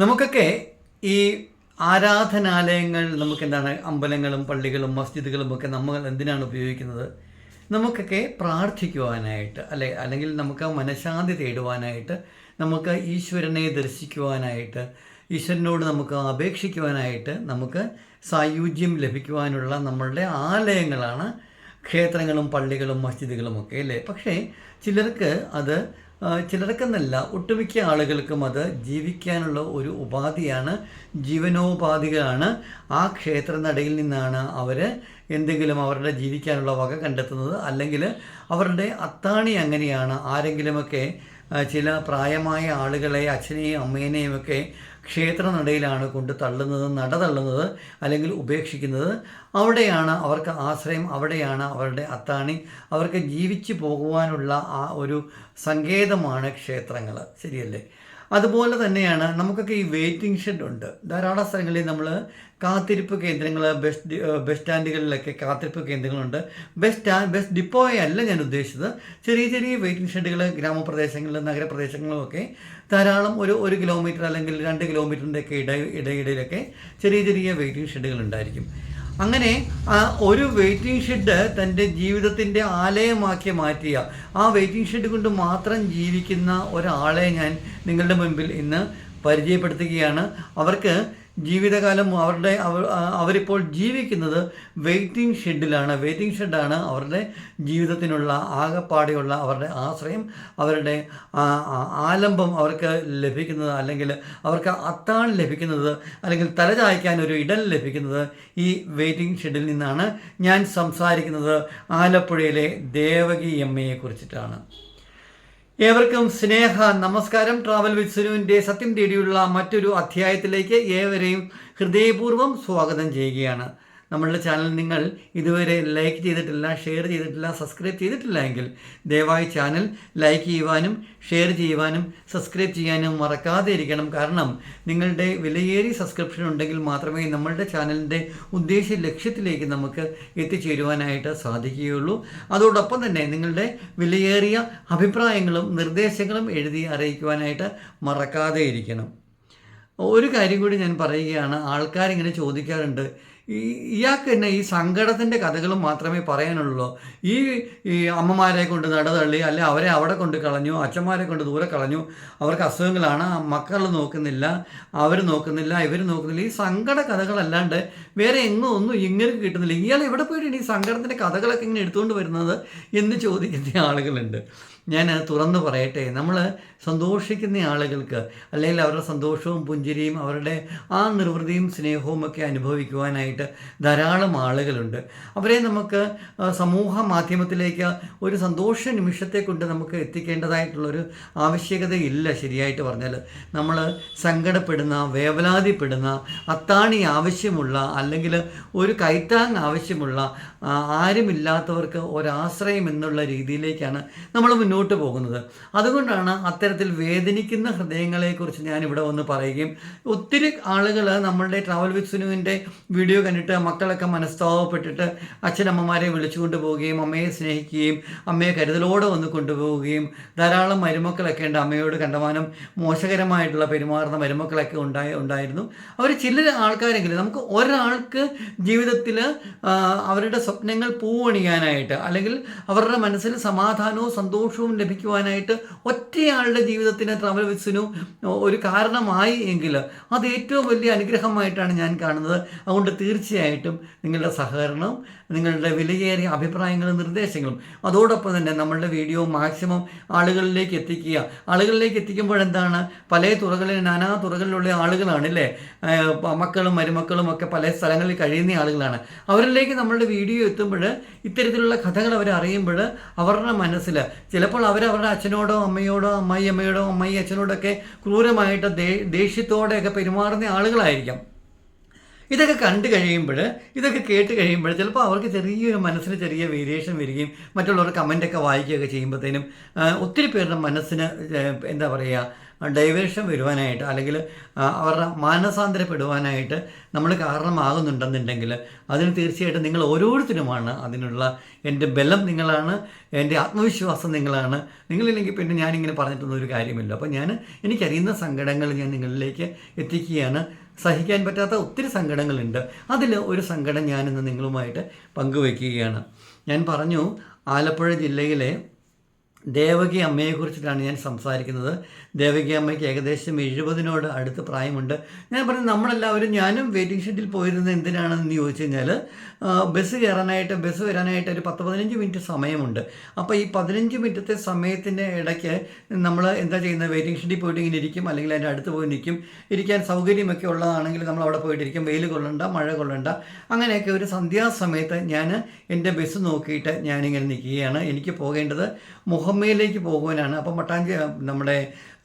നമുക്കൊക്കെ ഈ ആരാധനാലയങ്ങൾ നമുക്ക് എന്താണ് അമ്പലങ്ങളും പള്ളികളും മസ്ജിദുകളും ഒക്കെ നമ്മൾ എന്തിനാണ് ഉപയോഗിക്കുന്നത്? നമുക്കൊക്കെ പ്രാർത്ഥിക്കുവാനായിട്ട് അല്ലെ അല്ലെങ്കിൽ നമുക്ക് മനഃശാന്തി തേടുവാനായിട്ട് നമുക്ക് ഈശ്വരനെ ദർശിക്കുവാനായിട്ട് ഈശ്വരനോട് നമുക്ക് അപേക്ഷിക്കുവാനായിട്ട് നമുക്ക് സായുജ്യം ലഭിക്കുവാനുള്ള നമ്മളുടെ ആലയങ്ങളാണ് ക്ഷേത്രങ്ങളും പള്ളികളും മസ്ജിദുകളും ഒക്കെ അല്ലേ? പക്ഷേ ചിലർക്ക് അത് ചിലർക്കെന്നല്ല ഒട്ടുമിക്ക ആളുകൾക്കും അത് ജീവിക്കാനുള്ള ഒരു ഉപാധിയാണ് ജീവനോപാധികളാണ്. ആ ക്ഷേത്രനടയിൽ നിന്നാണ് അവർ എന്തെങ്കിലും അവരുടെ ജീവിക്കാനുള്ള വക കണ്ടെത്തുന്നത്. അല്ലെങ്കിൽ അവരുടെ അത്താണി അങ്ങനെയാണ്. ആരെങ്കിലുമൊക്കെ ചില പ്രായമായ ആളുകളെ അച്ഛനെയും അമ്മേനെയും ഒക്കെ ക്ഷേത്രനടയിലാണ് കൊണ്ട് തള്ളുന്നത് നട തള്ളുന്നത് അല്ലെങ്കിൽ ഉപേക്ഷിക്കുന്നത്. അവിടെയാണ് അവർക്ക് ആശ്രയം അവിടെയാണ് അവരുടെ അത്താണി. അവർക്ക് ജീവിച്ചു പോകുവാനുള്ള ആ ഒരു സങ്കേതമാണ് ക്ഷേത്രങ്ങൾ ശരിയല്ലേ? അതുപോലെ തന്നെയാണ് നമുക്കൊക്കെ ഈ വെയിറ്റിംഗ് ഷെഡ് ഉണ്ട്. ധാരാളം സ്ഥലങ്ങളിൽ നമ്മൾ കാത്തിരിപ്പ് കേന്ദ്രങ്ങൾ ബസ് ബസ് സ്റ്റാൻഡുകളിലൊക്കെ കാത്തിരിപ്പ് കേന്ദ്രങ്ങളുണ്ട്. ബസ് സ്റ്റാ ബസ് ഡിപ്പോയല്ല ഞാൻ ഉദ്ദേശിച്ചത്. ചെറിയ ചെറിയ വെയിറ്റിംഗ് ഷെഡുകൾ ഗ്രാമപ്രദേശങ്ങളിലും നഗരപ്രദേശങ്ങളിലും ഒക്കെ ധാരാളം ഒരു ഒരു കിലോമീറ്റർ അല്ലെങ്കിൽ രണ്ട് കിലോമീറ്ററിന്റെ ഒക്കെ ഇട ഇടയിടയിലൊക്കെ ചെറിയ ചെറിയ വെയിറ്റിംഗ് ഷെഡുകൾ ഉണ്ടായിരിക്കും. അങ്ങനെ ഒരു വെയിറ്റിംഗ് ഷെഡ് തന്റെ ജീവിതത്തിന്റെ ആലയമാക്കി മാറ്റിയ. ആ വെയിറ്റിംഗ് ഷെഡ് കൊണ്ട് മാത്രം ജീവിക്കുന്ന ഒരാളെ ഞാൻ നിങ്ങളുടെ മുൻപിൽ ഇന്ന് പരിചയപ്പെടുത്തുകയാണ്. അവർക്ക് ജീവിതകാലം അവരുടെ അവർ അവരിപ്പോൾ ജീവിക്കുന്നത് വെയിറ്റിംഗ് ഷെഡിലാണ്. വെയിറ്റിംഗ് ഷെഡാണ് അവരുടെ ജീവിതത്തിനുള്ള ആകപ്പാടെയുള്ള അവരുടെ ആശ്രയം. അവരുടെ ആലംബം അവർക്ക് ലഭിക്കുന്നത് അല്ലെങ്കിൽ അവർക്ക് അത്താൺ ലഭിക്കുന്നത് അല്ലെങ്കിൽ തലചായ്ക്കാൻ ഒരു ഇടം ലഭിക്കുന്നത് ഈ വെയിറ്റിംഗ് ഷെഡിൽ നിന്നാണ്. ഞാൻ സംസാരിക്കുന്നത് ആലപ്പുഴയിലെ ദേവകി അമ്മയെ കുറിച്ചിട്ടാണ് ഏവർക്കും സ്നേഹ നമസ്കാരം. ട്രാവൽ വിത്ത് സുനുവിന്റെ സത്യം തേടിയുള്ള മറ്റൊരു അധ്യായത്തിലേക്ക് ഏവരെയും ഹൃദയപൂർവം സ്വാഗതം ചെയ്യുകയാണ്. നമ്മളുടെ ചാനൽ നിങ്ങൾ ഇതുവരെ ലൈക്ക് ചെയ്തിട്ടില്ല ഷെയർ ചെയ്തിട്ടില്ല സബ്സ്ക്രൈബ് ചെയ്തിട്ടില്ല എങ്കിൽ ദയവായി ചാനൽ ലൈക്ക് ചെയ്യുവാനും ഷെയർ ചെയ്യുവാനും സബ്സ്ക്രൈബ് ചെയ്യാനും മറക്കാതെ ഇരിക്കണം. കാരണം നിങ്ങളുടെ വിലയേറിയ സബ്സ്ക്രിപ്ഷൻ ഉണ്ടെങ്കിൽ മാത്രമേ നമ്മളുടെ ചാനലിന്റെ ഉദ്ദേശ ലക്ഷ്യത്തിലേക്ക് നമുക്ക് എത്തിച്ചേരുവാനായിട്ട് സാധിക്കുകയുള്ളൂ. അതോടൊപ്പം തന്നെ നിങ്ങളുടെ വിലയേറിയ അഭിപ്രായങ്ങളും നിർദ്ദേശങ്ങളും എഴുതി അറിയിക്കുവാനായിട്ട് മറക്കാതെ ഇരിക്കണം. ഒരു കാര്യം കൂടി ഞാൻ പറയുകയാണ്. ആൾക്കാരിങ്ങനെ ചോദിക്കാറുണ്ട് ഇയാൾക്ക് തന്നെ ഈ സങ്കടത്തിന്റെ കഥകളും മാത്രമേ പറയാനുള്ളൂ. ഈ ഈ അമ്മമാരെ കൊണ്ട് നടതള്ളി അല്ലെ അവരെ അവിടെ കൊണ്ട് കളഞ്ഞു അച്ഛന്മാരെ കൊണ്ട് ദൂരെ കളഞ്ഞു അവർക്ക് അസുഖങ്ങളാണ് മക്കൾ നോക്കുന്നില്ല അവർ നോക്കുന്നില്ല ഇവർ നോക്കുന്നില്ല. ഈ സങ്കട കഥകളല്ലാണ്ട് വേറെ എങ്ങും ഒന്നും ഇങ്ങനെ കിട്ടുന്നില്ല. ഇയാൾ എവിടെ പോയിട്ടാണ് ഈ സങ്കടത്തിന്റെ കഥകളൊക്കെ ഇങ്ങനെ എടുത്തുകൊണ്ട് വരുന്നത് എന്ന് ചോദിക്കുന്ന ആളുകളുണ്ട്. ഞാൻ തുറന്നു പറയട്ടെ. നമ്മൾ സന്തോഷിക്കുന്ന ആളുകൾക്ക് അല്ലെങ്കിൽ അവരുടെ സന്തോഷവും പുഞ്ചിരിയും അവരുടെ ആ നിർവൃതിയും സ്നേഹവും ഒക്കെ അനുഭവിക്കുവാനായിട്ട് ധാരാളം ആളുകളുണ്ട്. അവരെ നമുക്ക് സമൂഹ മാധ്യമത്തിലേക്ക് ഒരു സന്തോഷ നിമിഷത്തെ കൊണ്ട് നമുക്ക് എത്തിക്കേണ്ടതായിട്ടുള്ളൊരു ആവശ്യകതയില്ല ശരിയായിട്ട് പറഞ്ഞാൽ. നമ്മൾ സങ്കടപ്പെടുന്ന വേവലാതിപ്പെടുന്ന അത്താണി ആവശ്യമുള്ള അല്ലെങ്കിൽ ഒരു കൈത്താങ് ആവശ്യമുള്ള ആരുമില്ലാത്തവർക്ക് ഒരാശ്രയം എന്നുള്ള രീതിയിലേക്കാണ് നമ്മൾ മുന്നോട്ട് പോകുന്നത്. അതുകൊണ്ടാണ് അത്തരത്തിൽ വേദനിക്കുന്ന ഹൃദയങ്ങളെക്കുറിച്ച് ഞാൻ ഇവിടെ വന്ന് പറയുകയും ഒത്തിരി ആളുകൾ നമ്മളുടെ ട്രാവൽ വിക്സുനുവിന്റെ വീഡിയോ കണ്ടിട്ട് മക്കളൊക്കെ മനസ്താവപ്പെട്ടിട്ട് അച്ഛനമ്മമാരെ വിളിച്ചുകൊണ്ട് പോവുകയും അമ്മയെ സ്നേഹിക്കുകയും അമ്മയെ കരുതലോടെ വന്ന് കൊണ്ടുപോവുകയും ധാരാളം മരുമക്കളൊക്കെ ഉണ്ട് അമ്മയോട് കണ്ടമാനം മോശകരമായിട്ടുള്ള പെരുമാറുന്ന മരുമക്കളൊക്കെ ഉണ്ടായി ഉണ്ടായിരുന്നു. അവർ ചില ആൾക്കാരെങ്കിലും നമുക്ക് ഒരാൾക്ക് ജീവിതത്തിൽ അവരുടെ സ്വപ്നങ്ങൾ പൂവണിയാനായിട്ട് അല്ലെങ്കിൽ അവരുടെ മനസ്സിൽ സമാധാനവും സന്തോഷവും ലഭിക്കുവാനായിട്ട് ഒറ്റയാളുടെ ജീവിതത്തിന് ട്രാവൽ വിസിനു ഒരു കാരണമായി എങ്കിൽ അത് ഏറ്റവും വലിയ അനുഗ്രഹമായിട്ടാണ് ഞാൻ കാണുന്നത്. അതുകൊണ്ട് തീർച്ചയായിട്ടും നിങ്ങളുടെ സഹകരണം നിങ്ങളുടെ വിലയേറിയ അഭിപ്രായങ്ങളും നിർദ്ദേശങ്ങളും അതോടൊപ്പം തന്നെ നമ്മളുടെ വീഡിയോ മാക്സിമം ആളുകളിലേക്ക് എത്തിക്കുക. ആളുകളിലേക്ക് എത്തിക്കുമ്പോൾ എന്താണ്? പല തുറകളിൽ നാനാ തുറകളിലുള്ള ആളുകളാണ് അല്ലേ മക്കളും മരുമക്കളും ഒക്കെ പല സ്ഥലങ്ങളിൽ കഴിയുന്ന ആളുകളാണ്. അവരിലേക്ക് നമ്മളുടെ വീഡിയോ എത്തുമ്പോൾ ഇത്തരത്തിലുള്ള കഥകൾ അവർ അറിയുമ്പോൾ അവരുടെ മനസ്സിൽ ചിലപ്പോൾ അവർ അവരുടെ അച്ഛനോടോ അമ്മയോടോ അമ്മായി അമ്മയോടോ അമ്മായി അച്ഛനോടൊക്കെ ക്രൂരമായിട്ട് ദേഷ്യത്തോടെയൊക്കെ പെരുമാറുന്ന ആളുകളായിരിക്കാം. ഇതൊക്കെ കണ്ടു കഴിയുമ്പോൾ ഇതൊക്കെ കേട്ട് കഴിയുമ്പോൾ ചിലപ്പോൾ അവർക്ക് ചെറിയൊരു മനസ്സിന് ചെറിയ വേരിയേഷൻ വരികയും മറ്റുള്ളവർ കമന്റൊക്കെ വായിക്കുകയൊക്കെ ചെയ്യുമ്പോഴത്തേനും ഒത്തിരി പേരുടെ മനസ്സിന് എന്താ പറയുക ഡൈവേഷൻ വരുവാനായിട്ട് അല്ലെങ്കിൽ അവരുടെ മാനസാന്തരപ്പെടുവാനായിട്ട് നമ്മൾ കാരണമാകുന്നുണ്ടെന്നുണ്ടെങ്കിൽ അതിന് തീർച്ചയായിട്ടും നിങ്ങൾ ഓരോരുത്തരുമാണ് അതിനുള്ള എന്റെ ബലം നിങ്ങളാണ് എന്റെ ആത്മവിശ്വാസം നിങ്ങളാണ്. നിങ്ങളില്ലെങ്കിൽ പിന്നെ ഞാനിങ്ങനെ പറഞ്ഞിട്ടൊന്നും ഒരു കാര്യമില്ല. അപ്പോൾ ഞാൻ എനിക്കറിയുന്ന സങ്കടങ്ങൾ ഞാൻ നിങ്ങളിലേക്ക് എത്തിക്കുകയാണ്. സഹിക്കാൻ പറ്റാത്ത ഒത്തിരി സങ്കടങ്ങളുണ്ട്. അതിൽ ഒരു സങ്കടം ഞാനിന്ന് നിങ്ങളുമായിട്ട് പങ്കുവയ്ക്കുകയാണ് ഞാൻ പറഞ്ഞു ആലപ്പുഴ ജില്ലയിലെ ദേവകി അമ്മയെക്കുറിച്ചിട്ടാണ് ഞാൻ സംസാരിക്കുന്നത്. ദേവകി അമ്മയ്ക്ക് ഏകദേശം എഴുപതിനോട് അടുത്ത് പ്രായമുണ്ട്. ഞാൻ പറഞ്ഞു നമ്മളെല്ലാവരും ഞാനും വെയിറ്റിംഗ് ഷെഡിൽ പോയിരുന്നത് എന്തിനാണെന്ന് ചോദിച്ചു കഴിഞ്ഞാൽ ബസ് കയറാനായിട്ട് ബസ് വരാനായിട്ട് ഒരു പത്ത് പതിനഞ്ച് മിനിറ്റ് സമയമുണ്ട്. അപ്പോൾ ഈ പതിനഞ്ച് മിനിറ്റത്തെ സമയത്തിന്റെ ഇടയ്ക്ക് നമ്മൾ എന്താ ചെയ്യുന്നത്? വെയിറ്റിംഗ് ഷെഡിൽ പോയിട്ട് ഇങ്ങനെ ഇരിക്കും അല്ലെങ്കിൽ അതിന്റെ അടുത്ത് പോയി നിൽക്കും. ഇരിക്കാൻ സൗകര്യമൊക്കെ ഉള്ളതാണെങ്കിൽ നമ്മൾ അവിടെ പോയിട്ടിരിക്കും. വെയിൽ കൊള്ളണ്ട മഴ കൊള്ളണ്ട. അങ്ങനെയൊക്കെ ഒരു സന്ധ്യാസമയത്ത് ഞാൻ എന്റെ ബസ് നോക്കിയിട്ട് ഞാനിങ്ങനെ നിൽക്കുകയാണ്. എനിക്ക് പോകേണ്ടത് മുഹമ്മയിലേക്ക് പോകുവാനാണ്. അപ്പം മട്ടാഞ്ചി നമ്മുടെ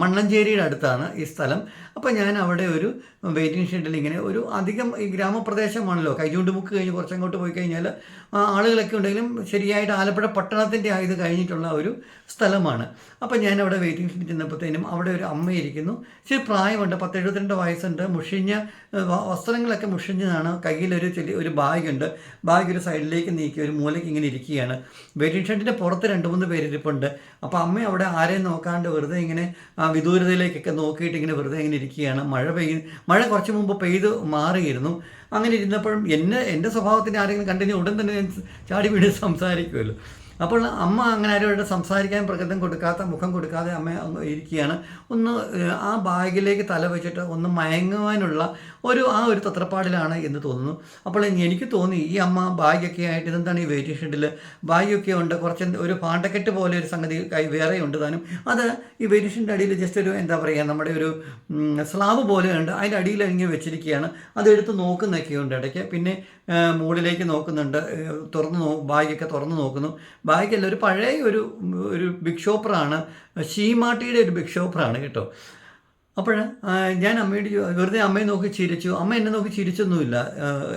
മണ്ണഞ്ചേരിയുടെ അടുത്താണ് ഈ സ്ഥലം. അപ്പോൾ ഞാൻ അവിടെ ഒരു വെയിറ്റിംഗ് ഷെഡിൽ ഇങ്ങനെ ഒരു അധികം ഈ ഗ്രാമപ്രദേശമാണല്ലോ. കൈചൂണ്ട് മുക്ക് കഴിഞ്ഞ് കുറച്ചങ്ങോട്ട് പോയി കഴിഞ്ഞാൽ ആളുകളൊക്കെ ഉണ്ടെങ്കിലും ശരിയായിട്ട് ആലപ്പുഴ പട്ടണത്തിന്റെ ആയത് കഴിഞ്ഞിട്ടുള്ള ഒരു സ്ഥലമാണ്. അപ്പോൾ ഞാൻ അവിടെ വെയിറ്റിംഗ് ഷെഡിൽ ചെന്നപ്പോഴത്തേനും അവിടെ ഒരു അമ്മ ഇരിക്കുന്നു. ഇച്ചിരി പ്രായമുണ്ട് പത്ത് എഴുപത്തിരണ്ട് വയസ്സുണ്ട്. മുഷിഞ്ഞ വസ്ത്രങ്ങളൊക്കെ മുഷിഞ്ഞതാണ്. കയ്യിലൊരു ചെറിയ ഒരു ബാഗുണ്ട്. ബാഗ് ഒരു സൈഡിലേക്ക് നീക്കി ഒരു മൂലയ്ക്ക് ഇങ്ങനെ ഇരിക്കുകയാണ്. വെയിറ്റിംഗ് ഷെഡിന്റെ പുറത്ത് രണ്ട് മൂന്ന് പേരിരിപ്പുണ്ട്. അപ്പോൾ അമ്മ അവിടെ ആരെയും നോക്കാണ്ട് വെറുതെ ഇങ്ങനെ ആ വിദൂരതയിലേക്കൊക്കെ നോക്കിയിട്ട് ഇങ്ങനെ വെറുതെ ഇങ്ങനെ ഇരിക്കുകയാണ്. മഴ പെയ്യ മഴ കുറച്ച് മുമ്പ് പെയ്ത് മാറിയിരുന്നു. അങ്ങനെ ഇരുന്നപ്പോഴും എന്നെ എന്റെ സ്വഭാവത്തിന് ആരെങ്കിലും കണ്ടിന്യൂ ഉടൻ തന്നെ ഞാൻ ചാടി വീട് സംസാരിക്കുമല്ലോ. അപ്പോൾ അമ്മ അങ്ങനെ ആരോട് സംസാരിക്കാൻ പ്രകൃതം കൊടുക്കാത്ത മുഖം കൊടുക്കാതെ അമ്മ ഇരിക്കുകയാണ്. ഒന്ന് ആ ബാഗിലേക്ക് തല വെച്ചിട്ട് ഒന്ന് മയങ്ങുവാനുള്ള ഒരു ആ ഒരു തത്രപ്പാടിലാണ് എന്ന് തോന്നുന്നു. അപ്പോൾ എനിക്ക് തോന്നി ഈ അമ്മ ബാഗൊക്കെ ആയിട്ട് ഇതെന്താണ് ഈ വെയിറ്റിംഗ് ഷെഡിൽ ബാഗൊക്കെ ഉണ്ട് കുറച്ച് ഒരു പാണ്ടക്കെട്ട് പോലെ ഒരു സംഗതി വേറെ ഉണ്ട് താനും. അത് ഈ വെയിറ്റിംഗ് ഷെഡിന്റെ അടിയിൽ ജസ്റ്റ് ഒരു എന്താ പറയുക നമ്മുടെ ഒരു സ്ലാബ് പോലെ ഉണ്ട്. അതിന്റെ അടിയിൽ ഇങ്ങനെ വെച്ചിരിക്കുകയാണ്. അതെടുത്ത് നോക്കുന്നൊക്കെ ഉണ്ട് ഇടയ്ക്ക്. പിന്നെ മുകളിലേക്ക് നോക്കുന്നുണ്ട്. തുറന്ന് നോ ബാഗൊക്കെ തുറന്ന് നോക്കുന്നു. ബാഗല്ല ഒരു പഴയ ഒരു ഒരു ബിഗ് ഷോപ്പറാണ് ഷീമാട്ടിയുടെ ഒരു ബിഗ് ഷോപ്പറാണ് കേട്ടോ. അപ്പോൾ ഞാൻ അമ്മയോട് വെറുതെ അമ്മയെ നോക്കി ചിരിച്ചു. അമ്മ എന്നെ നോക്കി ചിരിച്ചൊന്നുമില്ല.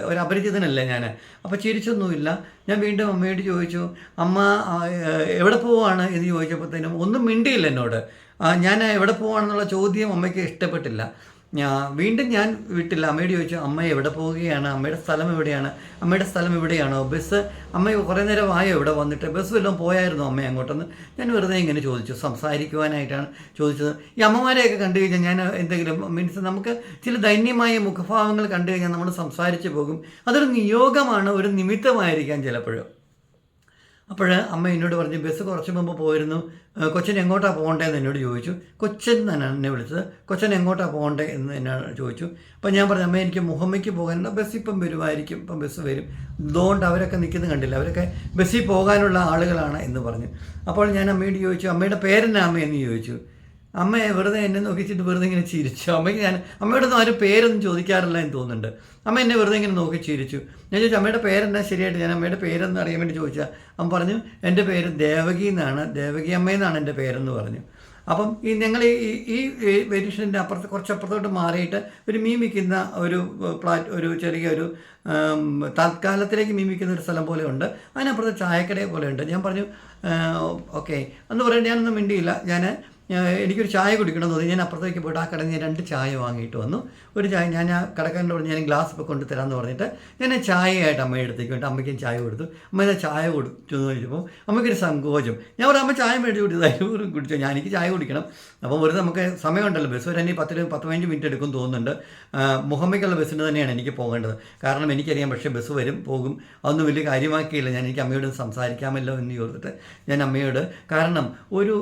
ഒരു അപരിചിതനല്ല ഞാൻ അപ്പോൾ ചിരിച്ചൊന്നുമില്ല. ഞാൻ വീണ്ടും അമ്മയോട് ചോദിച്ചു അമ്മ എവിടെ പോവാണ്? എന്ന് ചോദിച്ചപ്പോഴത്തേനും ഒന്നും മിണ്ടിയില്ല എന്നോട്. ഞാൻ എവിടെ പോവാണെന്നുള്ള ചോദ്യം അമ്മയ്ക്ക് ഇഷ്ടപ്പെട്ടില്ല. ഞാൻ വീണ്ടും ഞാൻ വീട്ടിൽ അമ്മയോട് ചോദിച്ചു അമ്മ എവിടെ പോവുകയാണ്? അമ്മയുടെ സ്ഥലം എവിടെയാണ്? അമ്മയുടെ സ്ഥലം എവിടെയാണോ ബസ്? അമ്മ കുറേ നേരം ആയോ ഇവിടെ വന്നിട്ട്? ബസ് വല്ലതും പോയായിരുന്നു അമ്മ അങ്ങോട്ടൊന്ന്? ഞാൻ വെറുതെ ഇങ്ങനെ ചോദിച്ചു സംസാരിക്കുവാനായിട്ടാണ് ചോദിച്ചത്. ഈ അമ്മമാരെയൊക്കെ കണ്ടു കഴിഞ്ഞാൽ ഞാൻ എന്തെങ്കിലും മീൻസ് നമുക്ക് ചില ദൈന്യമായ മുഖഭാവങ്ങൾ കണ്ടു കഴിഞ്ഞാൽ നമ്മൾ സംസാരിച്ച് പോകും. അതൊരു നിയോഗമാണ് ഒരു നിമിത്തമായിരിക്കാം ചിലപ്പോഴും. അപ്പോൾ അമ്മ എന്നോട് പറഞ്ഞു ബസ് കുറച്ച് മുമ്പ് പോയിരുന്നു. കൊച്ചിൻ എങ്ങോട്ടാണ് പോകേണ്ടതെന്ന് എന്നോട് ചോദിച്ചു. കൊച്ചിൻ തന്നെ എന്നെ വിളിച്ചത് കൊച്ചൻ എങ്ങോട്ടാണ് പോകേണ്ടത് എന്ന് എന്നോട് ചോദിച്ചു. അപ്പോൾ ഞാൻ പറഞ്ഞു അമ്മ എനിക്ക് മുഹമ്മയ്ക്ക് പോകാനുള്ള ബസ് ഇപ്പം വരുമായിരിക്കും ഇപ്പം ബസ് വരും. അതുകൊണ്ട് അവരൊക്കെ നിൽക്കുന്നത് കണ്ടില്ല അവരൊക്കെ ബസ്സിൽ പോകാനുള്ള ആളുകളാണ് എന്ന് പറഞ്ഞു. അപ്പോൾ ഞാൻ അമ്മയോട് ചോദിച്ചു അമ്മയുടെ പേരെന്നാ അമ്മയെന്ന് എന്ന് ചോദിച്ചു. അമ്മ വെറുതെ എന്നെ നോക്കിച്ചിട്ട് വെറുതെ ഇങ്ങനെ ചിരിച്ചു. അമ്മയ്ക്ക് ഞാൻ അമ്മയുടെ ഒന്നും ആരും പേരൊന്നും ചോദിക്കാറില്ല എന്ന് തോന്നുന്നുണ്ട്. അമ്മ എന്നെ വെറുതെ ഇങ്ങനെ നോക്കി ചിരിച്ചു. ഞാൻ ചോദിച്ചു അമ്മയുടെ പേരെന്താ? ശരിയായിട്ട് ഞാൻ അമ്മയുടെ പേരെന്ന് അറിയാൻ വേണ്ടി ചോദിച്ചാൽ അമ്മ പറഞ്ഞു എന്റെ പേര് ദേവകി എന്നാണ്. ദേവകി അമ്മയെന്നാണ് എന്റെ പേരെന്ന് പറഞ്ഞു. അപ്പം ഈ ഞങ്ങൾ ഈ ഈ വെരിഷന്റെ അപ്പുറത്ത് കുറച്ച് അപ്പുറത്തോട്ട് മാറിയിട്ട് ഒരു മീമിക്കുന്ന ഒരു പ്ലാറ്റ് ഒരു ചെറിയ ഒരു തൽക്കാലത്തിലേക്ക് മീമിക്കുന്ന ഒരു സ്ഥലം പോലെ ഉണ്ട്. അതിനപ്പുറത്ത് ചായക്കടയെ ഉണ്ട്. ഞാൻ പറഞ്ഞു ഓക്കെ. എന്ന് പറയാൻ ഞാനൊന്നും മിണ്ടിയില്ല. ഞാൻ എനിക്കൊരു ചായ കുടിക്കണം എന്ന് തോന്നി. ഞാൻ അപ്പുറത്തേക്ക് പോയിട്ട് ആ കടയിൽ ഞാൻ രണ്ട് ചായ വാങ്ങിയിട്ട് വന്നു. ഒരു ചായ ഞാൻ ആ കടക്കാരനോട് ഞാൻ ഗ്ലാസ് ഇപ്പോൾ കൊണ്ട് തരാമെന്ന് പറഞ്ഞിട്ട് ഞാൻ ചായയായിട്ട് അമ്മയുടെ അടുത്തേക്ക് വേണ്ടി അമ്മയ്ക്കും ചായ കൊടുത്തു. അമ്മ ഇതാ ചായ കൊടുത്തു എന്ന് ചോദിച്ചപ്പോൾ അമ്മയ്ക്കൊരു സങ്കോചം. ഞാൻ പറഞ്ഞു അമ്മ ചായ മേടിച്ച് കുടിച്ചതായിരുന്നു കുടിച്ചു? ഞാൻ എനിക്ക് ചായ കുടിക്കണം. അപ്പോൾ ഒരു നമുക്ക് സമയമുണ്ടല്ലോ ബസ് വരെ ഈ പത്ത് പതിനഞ്ച് മിനിറ്റ് എടുക്കും തോന്നുന്നുണ്ട്. മുഹമ്മയ്ക്കുള്ള ബസ്സിന് തന്നെയാണ് എനിക്ക് പോകേണ്ടത്. കാരണം എനിക്കറിയാം പക്ഷേ ബസ് വരും പോകും. അതൊന്നും വലിയ കാര്യമാക്കിയില്ല. ഞാൻ എനിക്ക് അമ്മയോട് സംസാരിക്കാമല്ലോ എന്ന് ചോദിച്ചിട്ട് ഞാൻ അമ്മയോട് കാരണം ഒരു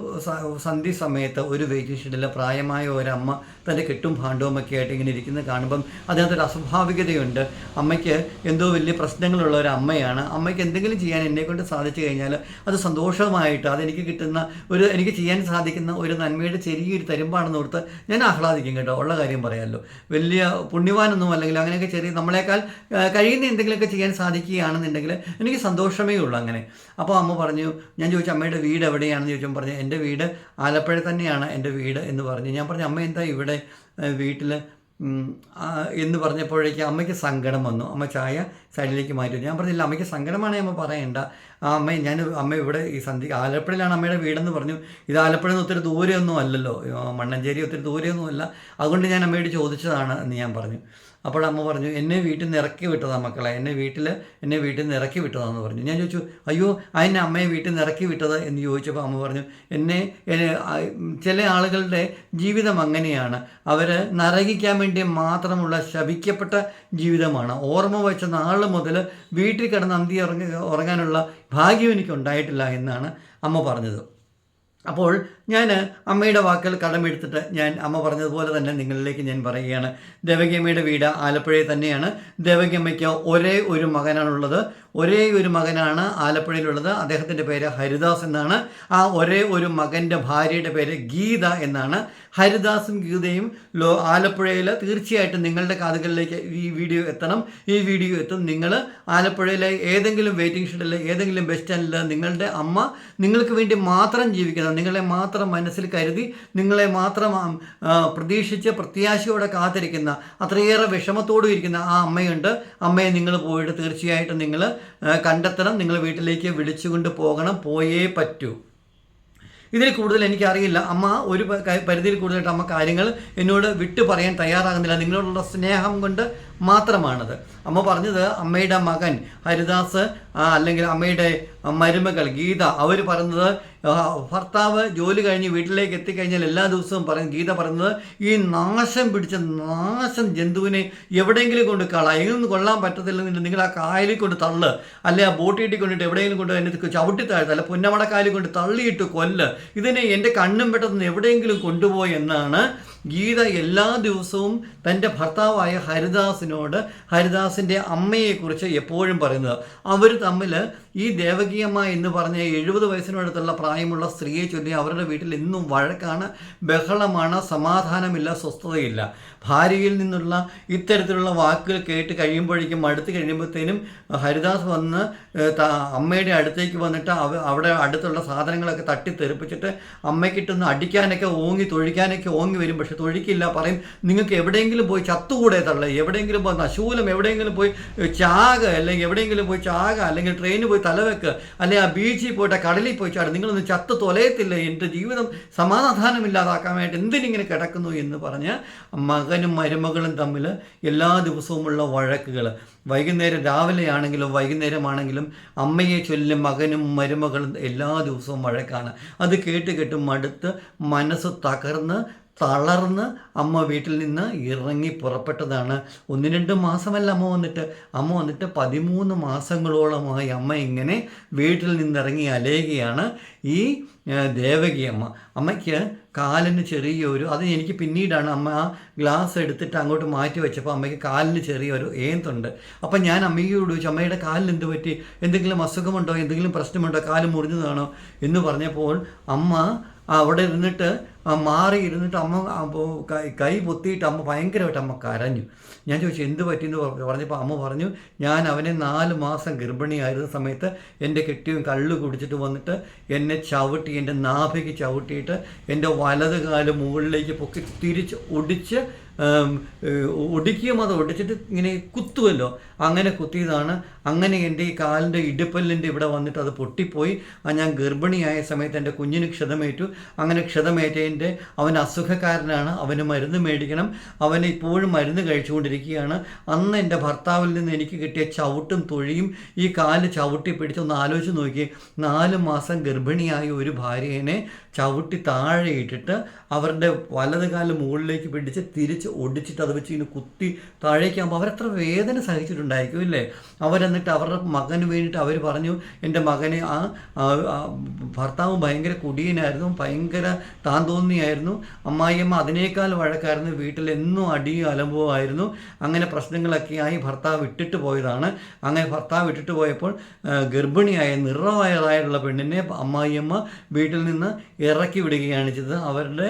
സന്ധി സന്ധ്യ സമയത്ത് ഒരു വെയിറ്റിംഗ് ഷെഡിൽ പ്രായമായ ഒരമ്മ തന്റെ കെട്ടും ഭാണ്ഡവും ഒക്കെ ആയിട്ട് ഇങ്ങനെ ഇരിക്കുന്നത് കാണുമ്പം അതിനകത്തൊരു അസ്വാഭാവികതയുണ്ട്. അമ്മയ്ക്ക് എന്തോ വലിയ പ്രശ്നങ്ങളുള്ള ഒരു അമ്മയാണ്. അമ്മയ്ക്ക് എന്തെങ്കിലും ചെയ്യാൻ എന്നെക്കൊണ്ട് സാധിച്ചു കഴിഞ്ഞാൽ അത് സന്തോഷമായിട്ട് അതെനിക്ക് കിട്ടുന്ന ഒരു എനിക്ക് ചെയ്യാൻ സാധിക്കുന്ന ഒരു നന്മയുടെ ചെറിയൊരു തരുമ്പാണെന്ന് ഓർത്ത് ഞാൻ ആഹ്ലാദിക്കും കേട്ടോ. ഉള്ള കാര്യം പറയാമല്ലോ വലിയ പുണ്യവാനൊന്നും അല്ലെങ്കിൽ അങ്ങനെയൊക്കെ ചെറിയ നമ്മളെക്കാൾ കഴിയുന്ന എന്തെങ്കിലുമൊക്കെ ചെയ്യാൻ സാധിക്കുകയാണെന്നുണ്ടെങ്കിൽ എനിക്ക് സന്തോഷമേ ഉള്ളൂ അങ്ങനെ. അപ്പോൾ അമ്മ പറഞ്ഞു ഞാൻ ചോദിച്ചു അമ്മയുടെ വീട് എവിടെയാണെന്ന്? ചോദിച്ചപ്പോൾ പറഞ്ഞു എന്റെ വീട് ആലപ്പുഴ തന്നെയാണ് എന്റെ വീട് എന്ന് പറഞ്ഞു. ഞാൻ പറഞ്ഞു അമ്മ എന്താ ഇവിടെ വീട്ടിൽ എന്ന് പറഞ്ഞപ്പോഴേക്കും അമ്മയ്ക്ക് സങ്കടം വന്നു. അമ്മ ചായ സൈഡിലേക്ക് മാറ്റി ഞാൻ പറഞ്ഞില്ല അമ്മയ്ക്ക് സങ്കടമാണ് അമ്മ പറയണ്ട. ആ അമ്മ ഞാൻ അമ്മ ഇവിടെ ഈ സന്ധി ആലപ്പുഴയിലാണ് അമ്മയുടെ വീടെന്ന് പറഞ്ഞു. ഇത് ആലപ്പുഴയിൽ നിന്ന് ഒത്തിരി ദൂരെയൊന്നും അല്ലല്ലോ. മണ്ണഞ്ചേരി ഒത്തിരി ദൂരെയൊന്നും അല്ല. അതുകൊണ്ട് ഞാൻ അമ്മയോട് ചോദിച്ചതാണ് എന്ന് ഞാൻ പറഞ്ഞു. അപ്പോൾ അമ്മ പറഞ്ഞു എന്നെ വീട്ടിൽ നിന്ന് ഇറക്കി വിട്ടതാ മക്കളെ എന്നെ വീട്ടിൽ എന്നെ വീട്ടിൽ നിന്ന് ഇറക്കി വിട്ടതാന്ന് പറഞ്ഞു. ഞാൻ ചോദിച്ചു അയ്യോ അതിനെ അമ്മയെ വീട്ടിൽ നിന്ന് ഇറക്കി വിട്ടത്? എന്ന് ചോദിച്ചപ്പോൾ അമ്മ പറഞ്ഞു എന്നെ ചില ആളുകളുടെ ജീവിതം അങ്ങനെയാണ്. അവർ നരകിക്കാൻ വേണ്ടി മാത്രമുള്ള ശപിക്കപ്പെട്ട ജീവിതമാണ്. ഓർമ്മ വെച്ച നാൾ മുതൽ വീട്ടിൽ കിടന്ന് അന്തി ഉറങ്ങി ഉറങ്ങാനുള്ള ഭാഗ്യം എനിക്ക് ഉണ്ടായിട്ടില്ല എന്നാണ് അമ്മ പറഞ്ഞത്. അപ്പോൾ ഞാൻ അമ്മയുടെ വാക്കുകൾ കടമെടുത്തിട്ട് ഞാൻ അമ്മ പറഞ്ഞതുപോലെ തന്നെ നിങ്ങളിലേക്ക് ഞാൻ പറയുകയാണ്. ദേവകിയമ്മയുടെ വീട് ആലപ്പുഴയിൽ തന്നെയാണ്. ദേവകിയമ്മയ്ക്ക് ഒരേ ഒരു മകനാണുള്ളത്. ഒരേ ഒരു മകനാണ് ആലപ്പുഴയിലുള്ളത്. അദ്ദേഹത്തിന്റെ പേര് ഹരിദാസ് എന്നാണ്. ആ ഒരേ ഒരു മകന്റെ ഭാര്യയുടെ പേര് ഗീത എന്നാണ്. ഹരിദാസും ഗീതയും ലോ ആലപ്പുഴയിൽ തീർച്ചയായിട്ടും നിങ്ങളുടെ കാതുകളിലേക്ക് ഈ വീഡിയോ എത്തണം. ഈ വീഡിയോ എത്തും നിങ്ങൾ ആലപ്പുഴയിലെ ഏതെങ്കിലും വെയിറ്റിംഗ് ഷെഡിൽ ഏതെങ്കിലും ബസ് സ്റ്റാൻഡിൽ നിങ്ങളുടെ അമ്മ നിങ്ങൾക്ക് വേണ്ടി മാത്രം ജീവിക്കുന്ന നിങ്ങളെ മാത്രം മനസ്സിൽ കരുതി നിങ്ങളെ മാത്രം പ്രതീക്ഷിച്ച് പ്രത്യാശയോടെ കാത്തിരിക്കുന്ന അത്രയേറെ വിഷമത്തോടും ഇരിക്കുന്ന ആ അമ്മയുണ്ട്. അമ്മയെ നിങ്ങൾ പോയിട്ട് തീർച്ചയായിട്ടും നിങ്ങൾ കണ്ടെത്തണം. നിങ്ങൾ വീട്ടിലേക്ക് വിളിച്ചുകൊണ്ട് പോകണം. പോയേ പറ്റൂ. ഇതിൽ കൂടുതൽ എനിക്കറിയില്ല. അമ്മ ഒരു പരിധിയിൽ കൂടുതലായിട്ട് അമ്മ കാര്യങ്ങൾ എന്നോട് വിട്ടു പറയാൻ തയ്യാറാകുന്നില്ല. നിങ്ങളോടുള്ള സ്നേഹം കൊണ്ട് മാത്രമാണത്. അമ്മ പറഞ്ഞത് അമ്മയുടെ മകൻ ഹരിദാസ് അല്ലെങ്കിൽ അമ്മയുടെ മരുമകൾ ഗീത അവർ ആ, ഭർത്താവ് ജോലി കഴിഞ്ഞ് വീട്ടിലേക്ക് എത്തിക്കഴിഞ്ഞാൽ എല്ലാ ദിവസവും പറയും ഗീത പറയുന്നത് ഈ നാശം പിടിച്ച നാശം ജന്തുവിനെ എവിടെയെങ്കിലും കൊണ്ട് കള. എങ്ങൊന്നും കൊള്ളാൻ പറ്റത്തില്ലെന്നുണ്ടെങ്കിൽ നിങ്ങൾ ആ കായലിൽ കൊണ്ട് തള്ള്. അല്ലെ ആ ബോട്ടിയിട്ട് കൊണ്ടിട്ട് എവിടെയെങ്കിലും കൊണ്ട് അതിനെ ചവിട്ടി താഴ്ത്ത. അല്ല പുന്നമടക്കായലിൽ കൊണ്ട് തള്ളിയിട്ട് കൊല്ല്. ഇതിനെ എന്റെ കണ്ണും പെട്ടെന്ന് എവിടെയെങ്കിലും കൊണ്ടുപോയി എന്നാണ് ഗീത എല്ലാ ദിവസവും തന്റെ ഭർത്താവായ ഹരിദാസിനോട് ഹരിദാസിന്റെ അമ്മയെക്കുറിച്ച് എപ്പോഴും പറയുന്നത്. അവർ തമ്മിൽ ഈ ദേവകിയമ്മ എന്ന് പറഞ്ഞ എഴുപത് വയസ്സിനടുത്തുള്ള പ്രായമുള്ള സ്ത്രീയെ ചൊല്ലി അവരുടെ വീട്ടിൽ എന്നും വഴക്കാണ് ബഹളമാണ് സമാധാനമില്ല സ്വസ്ഥതയില്ല. ഭാര്യയിൽ നിന്നുള്ള ഇത്തരത്തിലുള്ള വാക്കുകൾ കേട്ട് കഴിയുമ്പോഴേക്കും അടുത്ത് കഴിയുമ്പോഴത്തേനും ഹരിദാസ് വന്ന് അമ്മയുടെ അടുത്തേക്ക് വന്നിട്ട് അവ അവിടെ അടുത്തുള്ള സാധനങ്ങളൊക്കെ തട്ടി തെറിപ്പിച്ചിട്ട് അമ്മയ്ക്കിട്ടൊന്ന് അടിക്കാനൊക്കെ ഓങ്ങി തൊഴിക്കാനൊക്കെ ഓങ്ങി വരും. പക്ഷെ തൊഴിക്കില്ല. പറയും നിങ്ങൾക്ക് എവിടെയെങ്കിലും പോയി ചത്തുകൂടെ തള്ള? എവിടെയെങ്കിലും പോയി നശൂലം എവിടെയെങ്കിലും പോയി ചാക അല്ലെങ്കിൽ എവിടെയെങ്കിലും പോയി ചാക അല്ലെങ്കിൽ ട്രെയിനിൽ പോയി തലവെക്ക് അല്ലെ ആ ബീച്ചിൽ പോയിട്ട് കടലിൽ പോയി ചാടും. നിങ്ങളൊന്ന് ചത്ത് തൊലയത്തില്ല? എന്റെ ജീവിതം സമാധാനമില്ലാതാക്കാൻ വേണ്ടി എന്തിനിങ്ങനെ കിടക്കുന്നു എന്ന് പറഞ്ഞ് മകനും മരുമകളും തമ്മിൽ എല്ലാ ദിവസവുമുള്ള വഴക്കുകൾ. വൈകുന്നേരം രാവിലെ ആണെങ്കിലും വൈകുന്നേരമാണെങ്കിലും അമ്മയെ ചൊല്ലി മകനും മരുമകളും എല്ലാ ദിവസവും വഴക്കാണ്. അത് കേട്ട് കേട്ട് മടുത്ത് മനസ്സ് തകർന്ന് തളർന്ന് അമ്മ വീട്ടിൽ നിന്ന് ഇറങ്ങി പുറപ്പെട്ടതാണ്. ഒന്ന് രണ്ട് മാസമല്ല അമ്മ വന്നിട്ട്. അമ്മ വന്നിട്ട് പതിമൂന്ന് മാസങ്ങളോളമായി അമ്മ ഇങ്ങനെ വീട്ടിൽ നിന്നിറങ്ങി അലയുകയാണ് ഈ ദേവകി അമ്മ. അമ്മയ്ക്ക് കാലിന് ചെറിയൊരു അത് എനിക്ക് പിന്നീടാണ് അമ്മ ആ ഗ്ലാസ് എടുത്തിട്ട് അങ്ങോട്ട് മാറ്റി വെച്ചപ്പോൾ അമ്മയ്ക്ക് കാലിന് ചെറിയൊരു ഏന്തുണ്ട്. അപ്പം ഞാൻ അമ്മയോട് ചോദിച്ചു അമ്മയുടെ കാലിന് എന്ത് പറ്റി? എന്തെങ്കിലും അസുഖമുണ്ടോ? എന്തെങ്കിലും പ്രശ്നമുണ്ടോ? കാൽ മുറിഞ്ഞതാണോ? എന്ന് പറഞ്ഞപ്പോൾ അമ്മ അവിടെ ഇരുന്നിട്ട് മാറി ഇരുന്നിട്ട് അമ്മ കൈ- പൊത്തിയിട്ട് അമ്മ ഭയങ്കരമായിട്ട് അമ്മ കരഞ്ഞു. ഞാൻ ചോദിച്ചു എന്ത് പറ്റിയെന്ന് പറഞ്ഞപ്പോൾ അമ്മ പറഞ്ഞു ഞാൻ അവനെ നാല് മാസം ഗർഭിണിയായിരുന്ന സമയത്ത് എന്റെ കെട്ടിയും കള്ളു കുടിച്ചിട്ട് വന്നിട്ട് എന്നെ ചവിട്ടി എന്റെ നാഭിക്ക് ചവിട്ടിയിട്ട് എന്റെ വലത് കാൽ മുകളിലേക്ക് പൊക്കി തിരിച്ച് ഒടിച്ച് ഒടിക്കുകയും അത് ഒടിച്ചിട്ട് ഇങ്ങനെ കുത്തുമല്ലോ അങ്ങനെ കുത്തിയതാണ്. അങ്ങനെ എന്റെ ഈ കാലിന്റെ ഇടുപ്പല്ലിന്റെ ഇവിടെ വന്നിട്ട് അത് പൊട്ടിപ്പോയി. ഞാൻ ഗർഭിണിയായ സമയത്ത് എന്റെ കുഞ്ഞിന് ക്ഷതമേറ്റു. അങ്ങനെ ക്ഷതമേറ്റതിന്റെ അവൻ അസുഖക്കാരനാണ്. അവന് മരുന്ന് മേടിക്കണം. അവൻ ഇപ്പോഴും മരുന്ന് കഴിച്ചുകൊണ്ടിരിക്കുകയാണ്. അന്ന് എന്റെ ഭർത്താവിൽ നിന്ന് എനിക്ക് കിട്ടിയ ചവിട്ടും തൊഴിയും ഈ കാൽ ചവിട്ടി പിടിച്ചൊന്ന് ആലോചിച്ച് നോക്കി നാല് മാസം ഗർഭിണിയായ ഒരു ഭാര്യനെ ചവിട്ടി താഴെ ഇട്ടിട്ട് അവരുടെ വലത് കാൽ മുകളിലേക്ക് പിടിച്ച് തിരിച്ച് ഒടിച്ചിട്ട് അത് വെച്ച് ഇങ്ങനെ കുത്തി താഴേക്കാകുമ്പോൾ അവരെത്ര വേദന സഹിച്ചിട്ടുണ്ടായിരിക്കും ഇല്ലേ? അവരെന്നിട്ട് അവരുടെ മകന് വേണ്ടിയിട്ട് അവർ പറഞ്ഞു എന്റെ മകനെ ആ ഭർത്താവ് ഭയങ്കര കുടിയനായിരുന്നു ഭയങ്കര താൻ തോന്നിയായിരുന്നു അമ്മായിയമ്മ അതിനേക്കാൾ വഴക്കായിരുന്നു വീട്ടിൽ എന്നും അടിയും അലമ്പുമായിരുന്നു അങ്ങനെ പ്രശ്നങ്ങളൊക്കെ ആയി ഭർത്താവ് ഇട്ടിട്ട് പോയതാണ്. അങ്ങനെ ഭർത്താവ് ഇട്ടിട്ട് പോയപ്പോൾ ഗർഭിണിയായ നിറവായതായിട്ടുള്ള പെണ്ണിനെ അമ്മായിയമ്മ വീട്ടിൽ നിന്ന് ഇറക്കി വിടുകയാണ് ചെയ്തത്. അവരുടെ